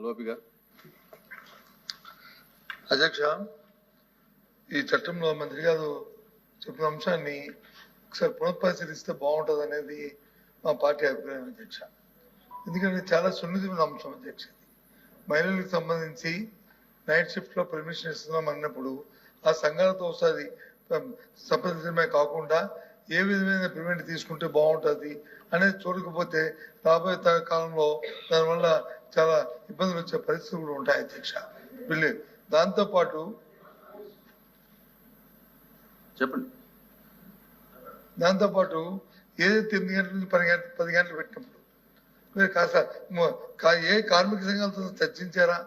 అల్వాపి గారు అధ్యక్ష ఈ చట్టంలో మంత్రి గారు చెప్పిన అంశాన్ని ఒకసారి పునఃపరిశీలిస్తే బాగుంటుంది అనేది మా పార్టీ అభిప్రాయం అధ్యక్ష. ఎందుకంటే చాలా సున్నితమైన అంశం అధ్యక్ష మహిళలకు సంబంధించి నైట్ షిఫ్ట్లో పర్మిషన్ ఇస్తున్నాం అన్నప్పుడు ఆ సంఘాలతో ఒకసారి సంప్రదించడమే కాకుండా ఏ విధమైన పేమెంట్ తీసుకుంటే బాగుంటుంది అనేది చూడకపోతే రాబోయే కాలంలో దానివల్ల చాలా ఇబ్బందులు వచ్చే పరిస్థితులు కూడా ఉంటాయి అధ్యక్ష. వీళ్ళు దాంతో పాటు చెప్పండి. దాంతో పాటు ఏదైతే ఎనిమిది గంటల నుంచి పది గంటలు పది గంటలు పెట్టినప్పుడు మీరు కాస్త ఏ కార్మిక సంఘాలతో చర్చించారా?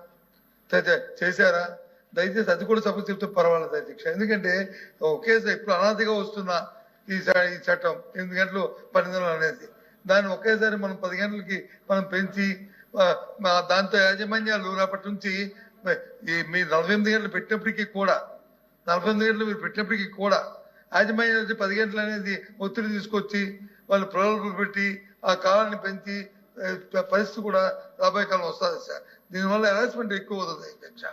చేశారా? దయచేసి అది కూడా సభ చెప్తే పర్వాలేదు అధ్యక్ష. ఎందుకంటే ఒకేసారి ఇప్పుడు అనాదిగా వస్తున్న ఈ ఈ చట్టం ఎనిమిది గంటలు పన్నెండు అనేది దాన్ని ఒకేసారి మనం పది గంటలకి మనం పెంచి దాంతో యాజమాన్యాలు రేపటి నుంచి మీరు నలభై ఎనిమిది గంటలు పెట్టినప్పటికీ కూడా నలభై ఎనిమిది గంటలు మీరు పెట్టినప్పటికీ కూడా యాజమాన్యం పది గంటలు అనేది ఒత్తిడి తీసుకొచ్చి వాళ్ళు ప్రలోభలు పెట్టి ఆ కాలాన్ని పెంచి పరిస్థితి కూడా రాబోయే కాలం వస్తుంది సార్. దీనివల్ల హెరాస్మెంట్ ఎక్కువ అవుతుంది అధ్యక్ష.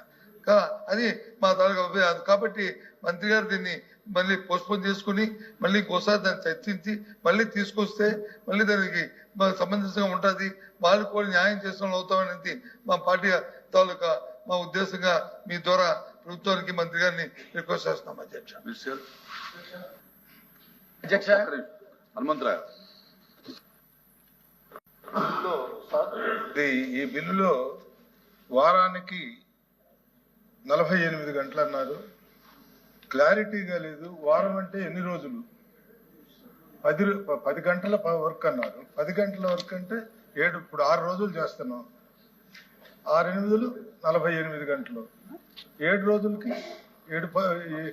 అది మా తాలూకా కాబట్టి మంత్రి గారు దీన్ని మళ్ళీ పోస్ట్పోన్ చేసుకుని మళ్ళీ ఇంకోసారి దాన్ని చర్చించి మళ్ళీ తీసుకొస్తే మళ్ళీ దానికి సమంజసంగా ఉంటుంది. వాళ్ళు కూడా న్యాయం చేసిన అవుతామనేది మా పార్టీ తాలూకా మా ఉద్దేశంగా మీ ద్వారా ప్రభుత్వానికి మంత్రి గారిని రిక్వెస్ట్ చేస్తున్నాం అధ్యక్ష. అధ్యక్ష. హనుమంతరావు ఈ బిల్లులో వారానికి నలభై ఎనిమిది గంటలు అన్నారు. క్లారిటీగా లేదు. వారం అంటే ఎన్ని రోజులు? పది పది గంటల ప- వర్క్ అన్నారు. పది గంటల వర్క్ అంటే ఏడు ఇప్పుడు ఆరు రోజులు చేస్తున్నాం. ఆరు ఎనిమిదిలు నలభై ఎనిమిది గంటలు. ఏడు రోజులకి ఏడు ప-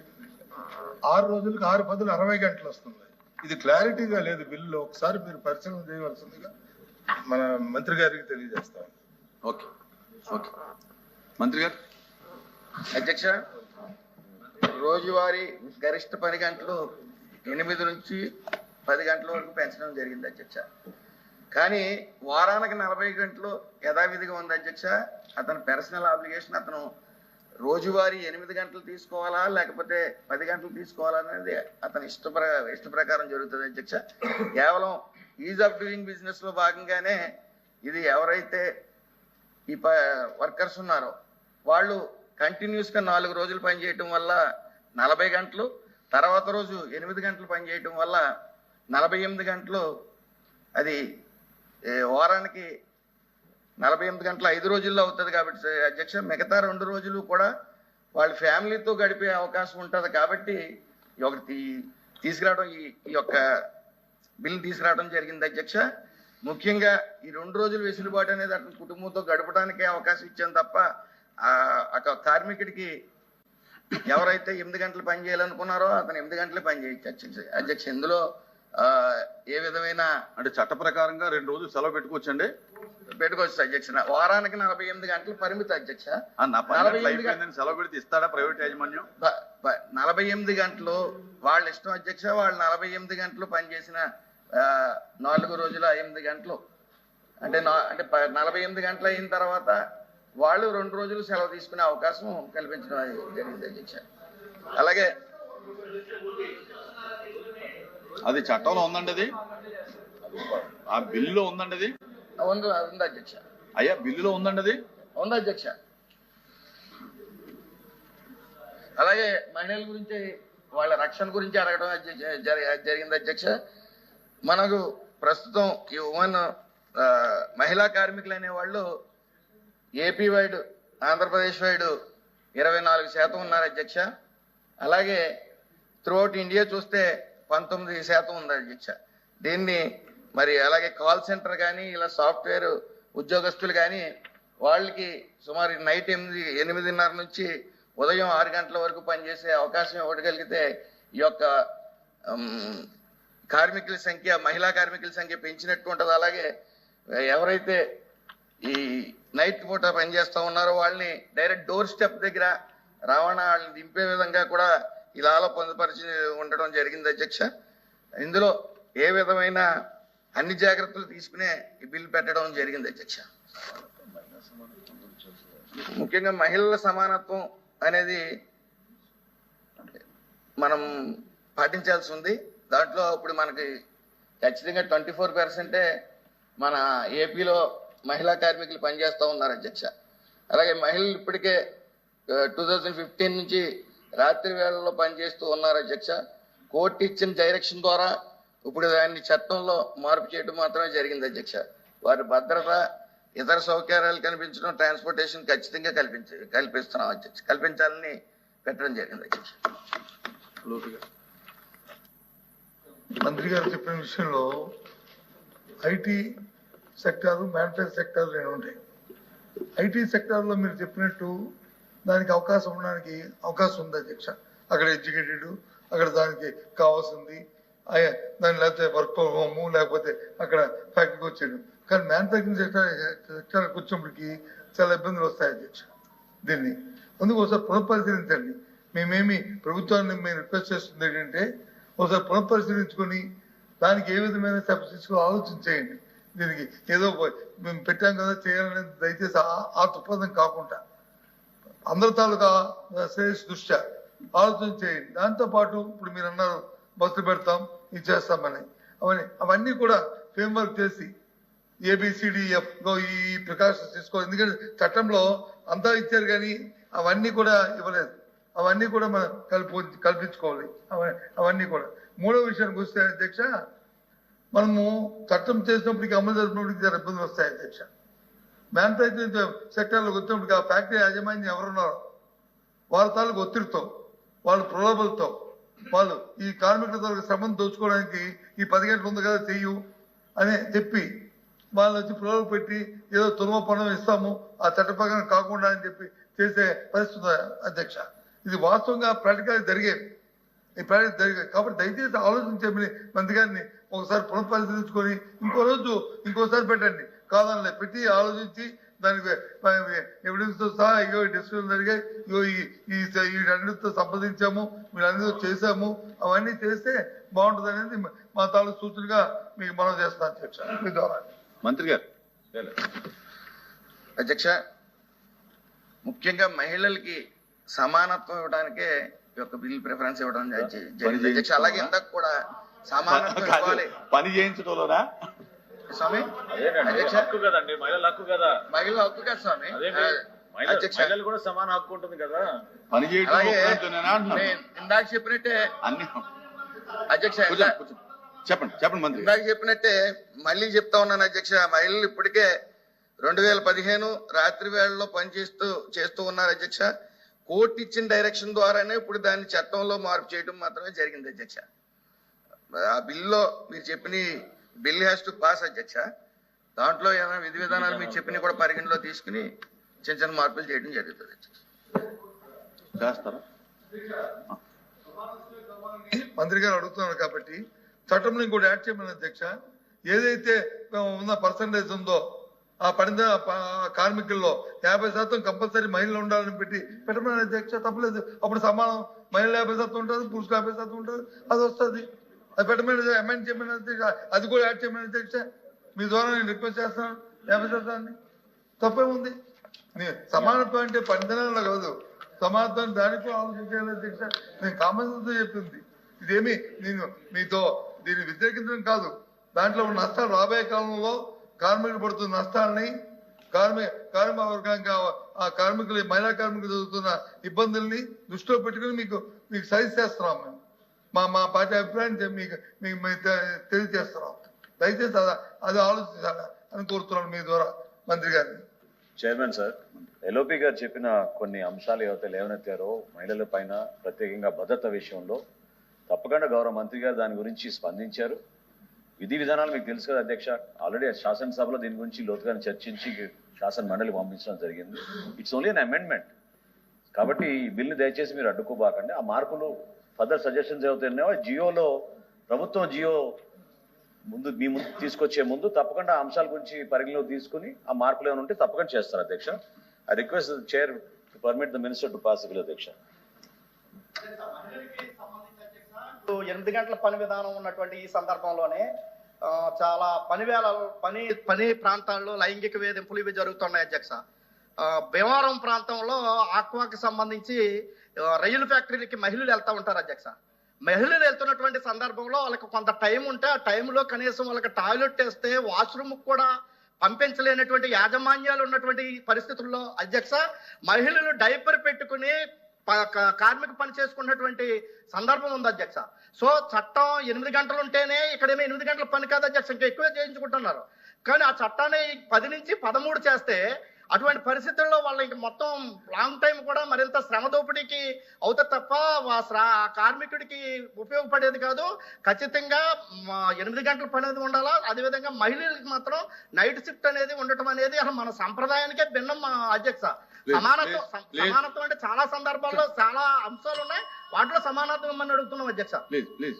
ఆరు రోజులకి ఆరు పదులు అరవై గంటలు వస్తుంది. ఇది క్లారిటీగా లేదు బిల్లులో. ఒకసారి మీరు పరిశీలన చేయవలసిందిగా మన మంత్రి గారికి తెలియజేస్తాం ఓకే. ఓకే. మంత్రి గారు? అధ్యక్ష? రోజువారీ గరిష్ట పని గంటలు ఎనిమిది నుంచి పది గంటల వరకు పెంచడం జరిగింది అధ్యక్ష. కానీ వారానికి నలభై గంటలు యథావిధిగా ఉంది అధ్యక్ష. అతని పర్సనల్ ఆబ్లిగేషన్ అతను రోజువారీ ఎనిమిది గంటలు తీసుకోవాలా లేకపోతే పది గంటలు తీసుకోవాలా అనేది అతని ఇష్ట ఇష్టప్రకారం ఇష్ట ప్రకారం జరుగుతుంది అధ్యక్ష. కేవలం ఈజ్ ఆఫ్ డూయింగ్ బిజినెస్లో భాగంగానే ఇది ఎవరైతే ఈ వర్కర్స్ ఉన్నారో వాళ్ళు కంటిన్యూస్గా నాలుగు రోజులు పనిచేయటం వల్ల నలభై గంటలు తర్వాత రోజు ఎనిమిది గంటలు పనిచేయటం వల్ల నలభై ఎనిమిది గంటలు అది వారానికి నలభై ఎనిమిది గంటలు ఐదు రోజుల్లో అవుతుంది కాబట్టి అధ్యక్ష మిగతా రెండు రోజులు కూడా వాళ్ళ ఫ్యామిలీతో గడిపే అవకాశం ఉంటుంది కాబట్టి ఈ తీసుకురావడం ఈ ఈ యొక్క బిల్లు తీసుకురావడం జరిగింది అధ్యక్ష. ముఖ్యంగా ఈ రెండు రోజులు వెసులుబాటు అనేది అతని కుటుంబంతో గడపడానికే అవకాశం ఇచ్చాం తప్ప ఆ ఒక కార్మికుడికి ఎవరైతే ఎనిమిది గంటలు పని చేయాలనుకున్నారో అతను ఎనిమిది గంటలే పని చేయొచ్చు అధ్యక్ష అధ్యక్ష ఇందులో ఆ, ఏ విధమైన అంటే చట్ట ప్రకారంగా రెండు రోజులు సెలవు పెట్టుకోవచ్చండి? పెట్టుకోవచ్చు అధ్యక్ష. వారానికి నలభై ఎనిమిది గంటలు పరిమితి అధ్యక్ష. సెలవు పెడితే ఇస్తాడా ప్రైవేట్ యాజమాన్యం? నలభై ఎనిమిది గంటలు వాళ్ళ ఇష్టం అధ్యక్ష వాళ్ళు నలభై ఎనిమిది గంటలు పనిచేసిన ఆ, నాలుగు రోజుల ఎనిమిది గంటలు. అంటే అంటే నలభై ఎనిమిది గంటలు అయిన తర్వాత వాళ్ళు రెండు రోజులు సెలవు తీసుకునే అవకాశం కల్పించడం జరిగింది అధ్యక్ష. అలాగే అది చట్టంలో ఉందండి అది? ఆ బిల్లులో ఉందండి అది? ఉంది ఉంది అధ్యక్ష. అయ్యా బిల్లులో ఉందండి అది? ఉంది అధ్యక్ష. అలాగే మహిళల గురించి వాళ్ళ రక్షణ గురించి అడగడం జరిగింది అధ్యక్ష. మనకు ప్రస్తుతం ఈ ఉమెన్ మహిళా కార్మికులు అనే వాళ్ళు ఏపీ వైడ్ ఆంధ్రప్రదేశ్ వైడ్ ఇరవై నాలుగు శాతం ఉన్నారు అధ్యక్ష. అలాగే త్రూఅవుట్ ఇండియా చూస్తే పంతొమ్మిది శాతం ఉంది అధ్యక్ష. దీన్ని మరి అలాగే కాల్ సెంటర్ కానీ ఇలా సాఫ్ట్వేర్ ఉద్యోగస్తులు కానీ వాళ్ళకి సుమారు నైట్ ఎనిమిది ఎనిమిదిన్నర నుంచి ఉదయం ఆరు గంటల వరకు పనిచేసే అవకాశం ఇవ్వగలిగితే ఈ యొక్క కార్మికుల సంఖ్య మహిళా కార్మికుల సంఖ్య పెంచినట్టు ఉంటుంది. అలాగే ఎవరైతే ఈ నైట్ పూట పనిచేస్తూ ఉన్నారో వాళ్ళని డైరెక్ట్ డోర్ స్టెప్ దగ్గర రవాణా వాళ్ళని దింపే విధంగా కూడా ఇలాలో పొందుపరిచి ఉండడం జరిగింది అధ్యక్ష. ఇందులో ఏ విధమైన అన్ని జాగ్రత్తలు తీసుకునే ఈ బిల్ పెట్టడం జరిగింది అధ్యక్ష. ముఖ్యంగా మహిళల సమానత్వం అనేది మనం పాటించాల్సి ఉంది. దాంట్లో ఇప్పుడు మనకి ఖచ్చితంగా ట్వంటీ ఫోర్ పర్సెంటే మన ఏపీలో మహిళా కార్మికులు పనిచేస్తూ ఉన్నారు అధ్యక్ష. అలాగే మహిళలు ఇప్పటికే టూ థౌజండ్ ఫిఫ్టీన్ నుంచి రాత్రి వేళల్లో పనిచేస్తూ ఉన్నారు అధ్యక్ష. కోర్టు ఇచ్చిన డైరెక్షన్ ద్వారా ఇప్పుడు దాన్ని చట్టంలో మార్పు చేయడం మాత్రమే జరిగింది అధ్యక్ష. వారి భద్రత ఇతర సౌకర్యాలు కల్పించడం ట్రాన్స్పోర్టేషన్ ఖచ్చితంగా కల్పించ కల్పిస్తున్నాం అధ్యక్ష. కల్పించాలని పెట్టడం జరిగింది అధ్యక్ష. మంత్రి గారు చెప్పిన విషయంలో ఐటీ సెక్టార్ మ్యానుఫ్యాక్చర్ సెక్టార్ రెండు ఉంటాయి. ఐటీ సెక్టార్లో మీరు చెప్పినట్టు దానికి అవకాశం ఉండడానికి అవకాశం ఉంది అధ్యక్ష. అక్కడ ఎడ్యుకేటెడ్ అక్కడ దానికి కావాల్సింది అయ్యా, దాని లేకపోతే వర్క్ ఫ్రమ్ హోమ్ లేకపోతే అక్కడ ఫ్యాక్టరీకి వచ్చేయడం. కానీ మ్యానుఫ్యాక్చరింగ్ సెక్టర్ సెక్టర్కి వచ్చినప్పటికి చాలా ఇబ్బందులు వస్తాయి అధ్యక్ష దీన్ని. అందుకు ఒకసారి పునఃపరిశీలించండి. మేమేమి ప్రభుత్వాన్ని మేము రిక్వెస్ట్ చేస్తుంది ఏంటంటే ఒకసారి పునఃపరిశీలించుకొని దానికి ఏ విధమైన స్టెప్స్ తీసుకో ఆలోచన చేయండి. దీనికి ఏదో మేము పెట్టాం కదా చేయాలనేది దయచేసి ఆ- ఆ దృక్పథం కాకుండా. అందరి తాలూకా శ్రేయస్ దృష్ట్యా ఆలోచన చేయండి. దాంతోపాటు ఇప్పుడు మీరు అన్నారు బస్సు పెడతాం ఇది చేస్తామని. అవన్నీ అవన్నీ కూడా ఫ్రేమ్ వర్క్ చేసి ఏబిసిడిఎఫ్లో ఈ ప్రికాషన్స్ తీసుకోవాలి. ఎందుకంటే చట్టంలో అంతా ఇచ్చారు కానీ అవన్నీ కూడా ఇవ్వలేదు. అవన్నీ కూడా మనం కల్పి కల్పించుకోవాలి. అవన్నీ కూడా. మూడో విషయానికి వస్తే అధ్యక్ష మనము చట్టం చేసినప్పటికీ అమలు జరిపినప్పటికి చాలా ఇబ్బందులు వస్తాయి అధ్యక్ష. మ్యానుఫ్యాక్చరింగ్ సెక్టర్లోకి వచ్చినప్పటికి ఆ ఫ్యాక్టరీ యాజమాన్యం ఎవరున్నారో వాళ్ళ తాలూకు ఒత్తిడితో వాళ్ళ ప్రలోభలతో వాళ్ళు ఈ కార్మికుల తాలూకు శ్రమను దోచుకోవడానికి ఈ పది గంటలు ఉంది కదా చెయ్యు అని చెప్పి వాళ్ళు వచ్చి ప్రలోభ పెట్టి ఏదో తురుమ పణం ఇస్తాము ఆ చట్ట ప్రకారం కాకుండా అని చెప్పి చేసే పరిస్థితి అధ్యక్ష? ఇది వాస్తవంగా ప్రాక్టికల్ జరిగేది. ఈ ప్రాక్టికల్ జరిగేది. కాబట్టి దయచేసి ఆలోచించే మంత్రి గారిని ఒకసారి పునఃపరిశీలించుకొని ఇంకో రోజు ఇంకోసారి పెట్టండి. కాదనలే పెట్టి ఆలోచించి దానికి ఎవిడెన్స్తో సహా ఇగో డిస్కషన్ జరిగాయి. ఇగో ఈ ఈ వీటన్నిటితో సంప్రదించాము వీళ్ళందరితో చేశాము. అవన్నీ చేస్తే బాగుంటుంది అనేది మా తాలూకు సూచనగా మీకు మనం చేస్తాను అధ్యక్ష. మీ ద్వారా. మంత్రి గారు. అధ్యక్ష ముఖ్యంగా మహిళలకి సమానత్వం ఇవ్వడానికే ఈ యొక్క బిల్ ప్రిఫరెన్స్ ఇవ్వడం జరి- జరిగింది. అధ్యక్ష అలాగే ఇంతకు కూడా పని చేయించడంలోనా స్వామి హక్కు కదండి మహిళల హక్కు కదా. మహిళల హక్కు కదా స్వామి? మహిళలు కూడా సమాన హక్కు ఉంటుంది కదా. పని ఇందాక చెప్పినట్టే అన్ని అధ్యక్ష. చెప్పండి చెప్పండి మంత్రి. ఇందాక చెప్పినట్టే మళ్ళీ చెప్తా ఉన్నాను అధ్యక్ష మహిళలు ఇప్పటికే రెండు వేల పదిహేను రాత్రి వేళల్లో పనిచేస్తూ చేస్తూ ఉన్నారు అధ్యక్ష. కోర్టు ఇచ్చిన డైరెక్షన్ ద్వారానే ఇప్పుడు దాన్ని చట్టంలో మార్పు చేయడం మాత్రమే జరిగింది అధ్యక్ష. ఆ బిల్లో మీరు చెప్పిన బిల్ హ్యాస్ టు పాస్ అధ్యక్ష దాంట్లో ఏమైనా విధి విధానాలు మీరు చెప్పిన కూడా పరిగణలో తీసుకుని చిన్న చిన్న మార్పులు చేయడం జరుగుతుంది. చేస్తారా? మంత్రి గారు అడుగుతున్నారు కాబట్టి చట్టంలో ఇంకోటి యాడ్ చేయమని అధ్యక్ష. ఏదైతే ఉన్న పర్సంటేజ్ ఉందో ఆ పడిన ప- కార్మికుల్లో యాభై శాతం కంపల్సరీ మహిళలు ఉండాలని పెట్టి పెట్టమని అధ్యక్ష. తప్పలేదు. అప్పుడు సమానం. మహిళలు యాభై శాతం ఉంటుంది పురుషులు యాభై శాతం ఉంటుంది అది వస్తుంది. అది పెట్టమని అమెండ్ చేయమని అధ్యక్ష అది కూడా యాడ్ చేయమని అధ్యక్ష మీ ద్వారా నేను రిక్వెస్ట్ చేస్తాను. యాభై శాతాన్ని తప్పేముంది? నీ సమానత్వం అంటే పంచనాలు కాదు. సమానత్వం దానికి కూడా ఆలోచించాలి అధ్యక్ష నేను కామన్ చెప్పింది. ఇదేమి నేను మీతో దీన్ని వ్యతిరేకించడం కాదు. దాంట్లో ఉన్న నష్టాలు రాబోయే కాలంలో కార్మికులు పడుతున్న నష్టాలని కార్మిక కార్మిక వర్గానికి ఆ- ఆ కార్మికులు మహిళా కార్మికులు జరుగుతున్న ఇబ్బందుల్ని దృష్టిలో పెట్టుకుని మీకు మీకు సజెస్ట్ చేస్తున్నాం మేము. మా మా పార్టీ అభిప్రాయం మీకు మీకు తెలియజేస్తున్నాం. దయచేసి అది అది ఆలోచించాలి అని కోరుతున్నాను మీ ద్వారా మంత్రి గారిని. చైర్మన్ సార్ ఎల్ఓపి గారు చెప్పిన కొన్ని అంశాలు ఏవైతే లేవనెత్తారో మహిళల పైన ప్రత్యేకంగా భద్రత విషయంలో తప్పకుండా గౌరవ మంత్రి గారు దాని గురించి స్పందించారు. విధి విధానాలు మీకు తెలుసు కదా అధ్యక్ష ఆల్రెడీ శాసనసభలో దీని గురించి లోతుగా చర్చించి శాసన మండలి పంపించడం జరిగింది. ఇట్స్ ఓన్లీ అన్ అమెండ్మెంట్ కాబట్టి ఈ బిల్ని దయచేసి మీరు అడ్డుకోబాకండి. ఆ మార్పులు ఫర్దర్ సజెషన్స్ ఏవైతున్నాయో జియోలో ప్రభుత్వం జియో ముందు మీ ముందు తీసుకొచ్చే ముందు తప్పకుండా ఆ అంశాల గురించి పరిగణలో తీసుకుని ఆ మార్పులు ఏమైనా ఉంటే తప్పకుండా చేస్తారు అధ్యక్ష. I request chair to permit the minister to pass bill అధ్యక్ష. ఎనిమిది గంటల పని విధానం ఉన్నటువంటి ఈ సందర్భంలోనే చాలా పని వేళ పని పని ప్రాంతాల్లో లైంగిక వేధింపులు ఇవి జరుగుతున్నాయి అధ్యక్ష. భీమవరం ప్రాంతంలో ఆక్వాకి సంబంధించి రైలు ఫ్యాక్టరీలకి మహిళలు వెళ్తూ ఉంటారు అధ్యక్ష. మహిళలు వెళ్తున్నటువంటి సందర్భంలో వాళ్ళకి కొంత టైం ఉంటే ఆ టైంలో కనీసం వాళ్ళకి టాయిలెట్ వేస్తే వాష్రూమ్ కూడా పంపించలేనటువంటి యాజమాన్యాలు ఉన్నటువంటి పరిస్థితుల్లో అధ్యక్ష మహిళలు డైపర్ పెట్టుకుని ప- కార్మిక పని చేసుకున్నటువంటి సందర్భం ఉంది అధ్యక్ష. సో చట్టం ఎనిమిది గంటలు ఉంటేనే ఇక్కడేమో ఎనిమిది గంటల పని కాదు అధ్యక్ష ఇంకా ఎక్కువే చేయించుకుంటున్నారు. కానీ ఆ చట్టాన్ని పది నుంచి పదమూడు చేస్తే అటువంటి పరిస్థితుల్లో వాళ్ళ ఇంక మొత్తం లాంగ్ టైం కూడా మరింత శ్రమ దోపిడీకి అవుతుంది తప్ప కార్మికుడికి ఉపయోగపడేది కాదు. ఖచ్చితంగా ఎనిమిది గంటల పని అనేది ఉండాలా? అదేవిధంగా మహిళలకు మాత్రం నైట్ షిఫ్ట్ అనేది ఉండటం అనేది అసలు మన సంప్రదాయానికే భిన్నం మా అధ్యక్ష. సమానత్వం. సమానత్వం అంటే చాలా సందర్భాల్లో చాలా అంశాలు ఉన్నాయి వాటిలో సమానత్వం ఇమ్మని అడుగుతున్నాం అధ్యక్ష? Please please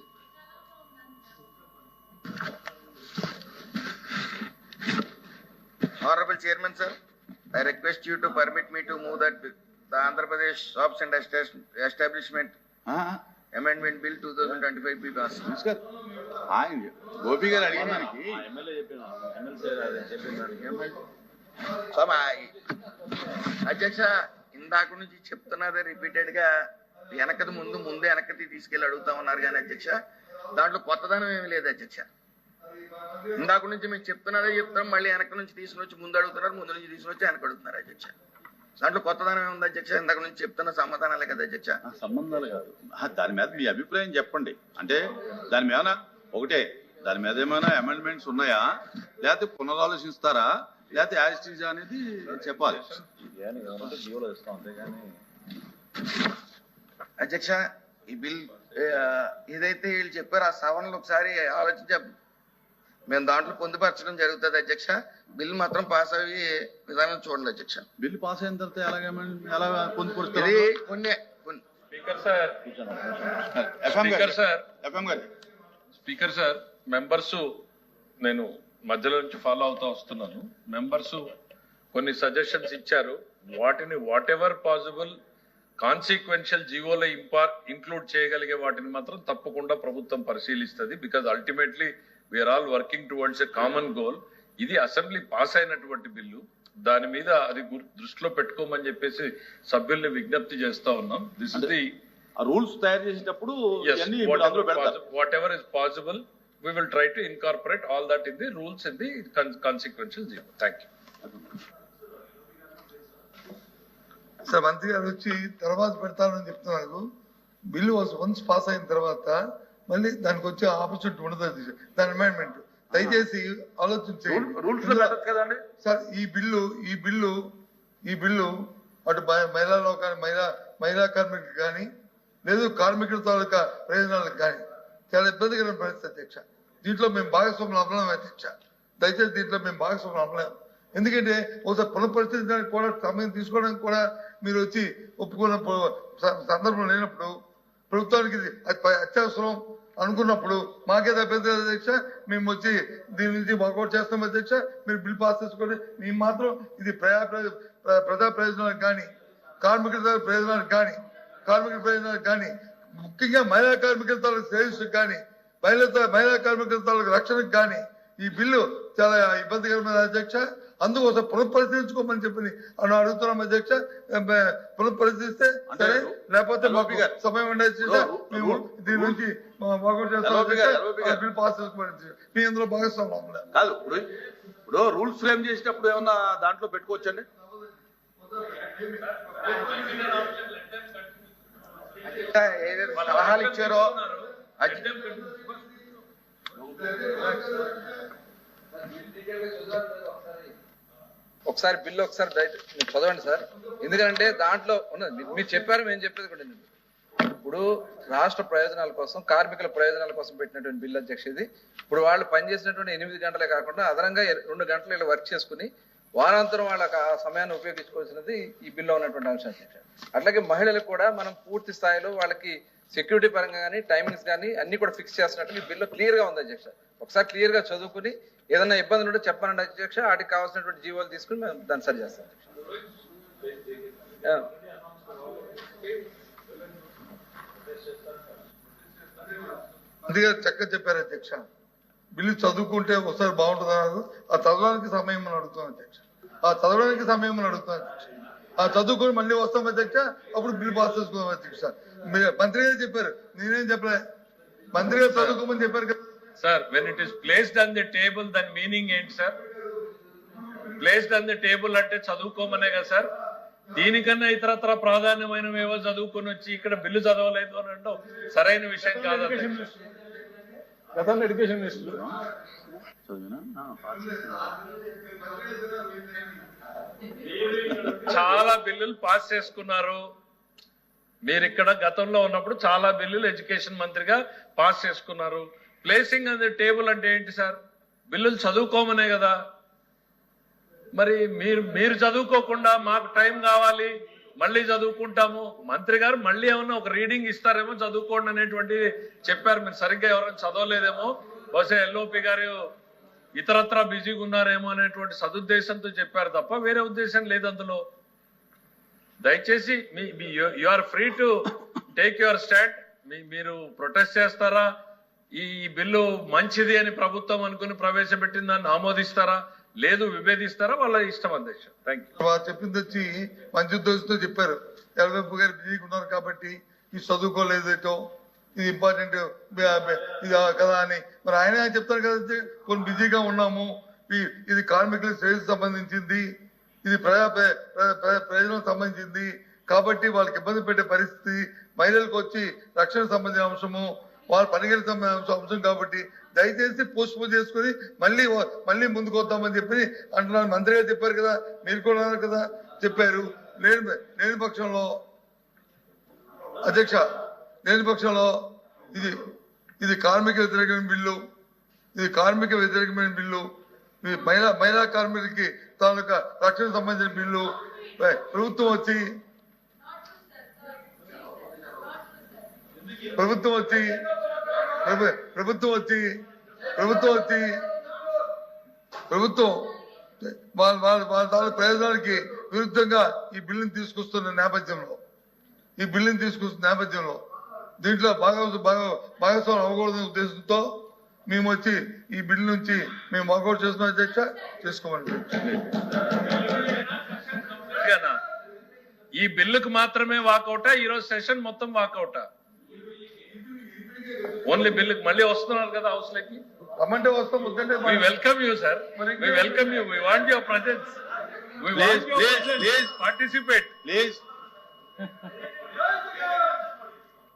Honorable Chairman, sir, I request you to permit me to move that the Andhra Pradesh Shops and Establish- Establishment Amendment Bill 2025 be passed. నమస్కార్ ఆయన గోపి గారు అడిగిన దానికి ఎమ్మెల్యే చెప్పిన ఎమ్మెల్సీ చెప్పిన దానికి సో మా అధ్యక్ష ఇందాక నుంచి చెప్తున్నదే రిపీటెడ్గా వెనకది ముందు ముందు వెనకది తీసుకెళ్ళి అడుగుతా ఉన్నారు కానీ అధ్యక్ష దాంట్లో కొత్తదనం ఏమీ లేదు అధ్యక్ష. ఇందాక నుంచి మేము చెప్తున్నదే చెప్తున్నాం మళ్ళీ వెనక నుంచి తీసుకుని వచ్చి ముందు అడుగుతున్నారు ముందు నుంచి తీసుకుని వచ్చి వెనక అడుగుతున్నారు అధ్యక్ష. దాంట్లో కొత్తదనం ఏముంది అధ్యక్ష? ఇందాక నుంచి చెప్తున్న సమాధానాలే కదా అధ్యక్ష? ఆ, సంబంధాలు కాదు. దాని మీద మీ అభిప్రాయం చెప్పండి. అంటే దాని మీద ఒకటే దాని మీద ఏమైనా అమెండ్మెంట్స్ ఉన్నాయా? లేకపోతే పునరాలోచిస్తారా? లేకపోతే యాజిటీజ్ అనేది చెప్పాలి. అధ్యక్ష ఈ బిల్ ఏదైతే వీళ్ళు చెప్పారో ఆ సవరణలు ఒకసారి ఆలోచించ మేము దాంట్లో పొందుపరచడం జరుగుతుంది అధ్యక్ష. బిల్ మాత్రం పాస్ అయ్యి విధానం చూడండి అధ్యక్ష. బిల్లు పాస్ అయిన తర్వాత ఎలాగ amend- ఎలా పొందుపరుస్తారు? ఇది కొన్ని కొన్ని. Speaker sir. ఎఫ్ఎం గారు. Speaker sir. ఎఫ్ఎం గారు. స్పీకర్ సార్ మెంబర్స్ నేను మధ్యలో నుంచి ఫాలో అవుతా వస్తున్నాను. మెంబర్స్ కొన్ని సజెషన్స్ ఇచ్చారు. వాటిని వాట్ ఎవర్ పాసిబుల్ కాన్సిక్వెన్షియల్ జీవోలో ఇంపార్ ఇంక్లూడ్ చేయగలిగే వాటిని మాత్రం తప్పకుండా ప్రభుత్వం పరిశీలిస్తుంది because ultimately we're all working towards a common goal ఇది అసెంబ్లీ పాస్ అయినటువంటి బిల్లు. దాని మీద అది దృష్టిలో పెట్టుకోమని చెప్పేసి సభ్యుల్ని విజ్ఞప్తి చేస్తా ఉన్నాం. దిస్ ఇస్ ది రూల్స్ తయారు చేసేటప్పుడు is possible, we will try to incorporate all that in the rules in the con- consequential zero. Thank you. Sir మంత్రి గారు వచ్చి తర్వాత పెడతానని చెప్తున్నారు. బిల్లు వన్స్ పాస్ అయిన తర్వాత మళ్ళీ దానికి వచ్చే ఆపర్చునిటీ ఉండదు. దాని అమెండ్మెంట్ దయచేసి ఆలోచించండి. సార్ ఈ బిల్లు ఈ బిల్లు ఈ బిల్లు అటు మహి- మహిళా లోకాన్ని మహిళా మహిళా కార్మికులకు కానీ లేదు కార్మికుల తాలూకా ప్రయోజనాలకు కానీ చాలా ఇబ్బందికరమైన పరిస్థితి అధ్యక్ష. దీంట్లో మేము భాగస్వాములు అవ్వలేము అధ్యక్ష. దయచేసి దీంట్లో మేము భాగస్వాములు అవ్వలేము ఎందుకంటే ఒకసారి పునఃపరిస్థితించడానికి కూడా సమయం తీసుకోవడానికి కూడా మీరు వచ్చి ఒప్పుకున్న సందర్భం లేనప్పుడు ప్రభుత్వానికి ఇది అతి అత్యవసరం అనుకున్నప్పుడు మాకే తప్పింది అధ్యక్ష మేము వచ్చి దీని నుంచి వర్కౌట్ చేస్తాం అధ్యక్ష మీరు బిల్ పాస్ చేసుకోండి. మేము మాత్రం ఇది ప్రజా ప్రజా ప్రయోజనాలకు కానీ కార్మికుల ప్రయోజనాలకు కానీ కార్మికుల ప్రయోజనాలకు కానీ ముఖ్యంగా మహిళా కార్మికుల తాలూకు శ్రేయస్సుకు కానీ మహిళా మహిళా కార్మికుల తాలూకు రక్షణకు కానీ ఈ బిల్లు చాలా ఇబ్బందికరమైన అధ్యక్ష. అందుకోసం పునఃపరిశీలించుకోమని చెప్పి అని అడుగుతున్నాం అధ్యక్ష. పునఃపరిశీలిస్తే సరే లేకపోతే మాకు. సమయం మేము రూ- దీని నుంచి పాస్ చేసుకోమని మీ అందులో భాగస్వామ్యం. కాదు ఇప్పుడు ఇప్పుడు రూల్స్ ఫ్రేమ్ చేసేటప్పుడు ఏమన్నా దాంట్లో పెట్టుకోవచ్చండి? సలహాలు ఇచ్చారో? అధ్య- ఒకసారి బిల్లు ఒకసారి చదవండి సార్. ఎందుకంటే దాంట్లో ఉన్నది. మీరు- చెప్పారు మేము చెప్పేది కూడా ఇప్పుడు రాష్ట్ర ప్రయోజనాల కోసం కార్మికుల ప్రయోజనాల కోసం పెట్టినటువంటి బిల్లు అధ్యక్ష ఇది ఇప్పుడు వాళ్ళు పనిచేసినటువంటి ఎనిమిది గంటలే కాకుండా అదనంగా రెండు గంటలు ఇలా వర్క్ చేసుకుని వారాంతరం వాళ్ళకి ఆ సమయాన్ని ఉపయోగించుకోవాల్సినది ఈ బిల్లో ఉన్నటువంటి అంశం అట్లాగే మహిళలకు కూడా మనం పూర్తి స్థాయిలో వాళ్ళకి సెక్యూరిటీ పరంగా కానీ టైమింగ్స్ కానీ అన్ని కూడా ఫిక్స్ చేస్తున్నట్టు ఈ బిల్లో క్లియర్గా ఉంది అధ్యక్ష ఒకసారి క్లియర్గా చదువుకుని ఏదైనా ఇబ్బందులు ఉంటే చెప్పానండి అధ్యక్ష. వాటికి కావాల్సినటువంటి జీవోలు తీసుకుని మేము దాన్ని సరి చేస్తాం అందుకే చక్కగా చెప్పారు అధ్యక్ష. బిల్లు చదువుకుంటే ఒకసారి బాగుంటుంది? అన్నారు ఆ చదవడానికి సమయం అని అడుగుతున్నాం అధ్యక్ష. ఆ చదవడానికి సమయం అని అడుగుతున్నాను అధ్యక్ష. ఆ చదువుకొని మళ్ళీ వస్తాం అధ్యక్ష. అప్పుడు బిల్ పాస్ చేసుకుందాం అధ్యక్ష. మీరు మంత్రి గారు చెప్పారు. నేనేం చెప్పలే? మంత్రి గారు చదువుకోమని చెప్పారు కదా. Sir when it is placed on the table దాని మీనింగ్ ఏంటి sir? Placed on the table అంటే చదువుకోమనే కదా సార్. దీనికన్నా ఇతరత్ర ప్రాధాన్యమైనవి ఏవో చదువుకొని వచ్చి ఇక్కడ బిల్లు చదవలేదు అని అంటే సరైన విషయం కాదు అధ్యక్ష. గతంలో ఎడ్యుకేషన్ మినిస్టర్ చదివినా? చాలా బిల్లులు పాస్ చేసుకున్నారు. మీరు ఇక్కడ గతంలో ఉన్నప్పుడు చాలా బిల్లులు ఎడ్యుకేషన్ మంత్రిగా పాస్ చేసుకున్నారు. ప్లేసింగ్ అనే టేబుల్ అంటే ఏంటి సార్? బిల్లులు చదువుకోమనే కదా. మరి మీరు మీరు చదువుకోకుండా మాకు టైం కావాలి మళ్ళీ చదువుకుంటాము. మంత్రి గారు మళ్ళీ ఏమన్నా ఒక రీడింగ్ ఇస్తారేమో చదువుకోండి అనేటువంటి చెప్పారు. మీరు సరిగ్గా ఎవరైనా చదవలేదేమో. బహుశా ఎల్ఓపి గారు ఇతరత్రా బిజీగా ఉన్నారేమో అనేటువంటి సదుద్దేశంతో చెప్పారు తప్ప వేరే ఉద్దేశం లేదు అందులో. దయచేసి మీ you are free to take your stand మీ మీరు ప్రొటెస్ట్ చేస్తారా? ఈ బిల్లు మంచిది అని ప్రభుత్వం అనుకుని ప్రవేశపెట్టిన దాన్ని ఆమోదిస్తారా? లేదు విభేదిస్తారా? వాళ్ళ ఇష్టం అధ్యక్ష థ్యాంక్ యూ చెప్పింది వచ్చి మంచి ఉద్దేశంతో చెప్పారు. ఎల్వెంపు గారు బిజీగా ఉన్నారు కాబట్టి ఇది చదువుకోలేదేటో ఇది ఇంపార్టెంట్ ఇది కదా అని. మరి ఆయన చెప్తారు కదా కొన్ని బిజీగా ఉన్నాము. ఇది కార్మికుల శ్రేయస్సు సంబంధించింది. ఇది ప్రజా ప్రయోజనం సంబంధించింది. కాబట్టి వాళ్ళకి ఇబ్బంది పెట్టే పరిస్థితి మహిళలకు వచ్చి రక్షణ సంబంధించిన అంశము వాళ్ళు పరిగెడతాం అంశం కాబట్టి దయచేసి పోస్ట్ పోన్ చేసుకుని మళ్ళీ మళ్ళీ ముందుకు వద్దామని చెప్పి అంటున్నారు మంత్రి గారు చెప్పారు కదా మీరు కూడా అన్నారు కదా చెప్పారు. లేని లేని పక్షంలో అధ్యక్ష లేని పక్షంలో ఇది ఇది కార్మిక వ్యతిరేకమైన బిల్లు ఇది కార్మిక వ్యతిరేకమైన బిల్లు ఇది మహిళా మహిళా కార్మికులకి తాలూకా రక్షణ సంబంధించిన బిల్లు ప్రభుత్వం వచ్చి ప్రభుత్వం వచ్చి ప్రభుత్వం వచ్చి ప్రభుత్వం వచ్చి ప్రభుత్వం వాళ్ళ వాళ్ళ వాళ్ళ ప్రయోజనానికి విరుద్ధంగా ఈ బిల్లుని తీసుకొస్తున్న నేపథ్యంలో ఈ బిల్లుని తీసుకొస్తున్న నేపథ్యంలో దీంట్లో భాగ భాగ భాగస్వామ్యం అవ్వకూడదనే ఉద్దేశంతో మేము వచ్చి ఈ బిల్లు నుంచి మేము వాకౌట్ చేస్తున్నాం అధ్యక్ష చేసుకోమని ఈ బిల్లుకు మాత్రమే వాకౌటా? ఈరోజు సెషన్ మొత్తం వాకౌటా? ఓన్లీ బిల్లుకి మళ్ళీ వస్తున్నారు కదా హౌస్ లకి? రమ్మంటే వస్తాం వద్దంటే we welcome you sir we welcome you we want your presence we Please, want please, please. Participate please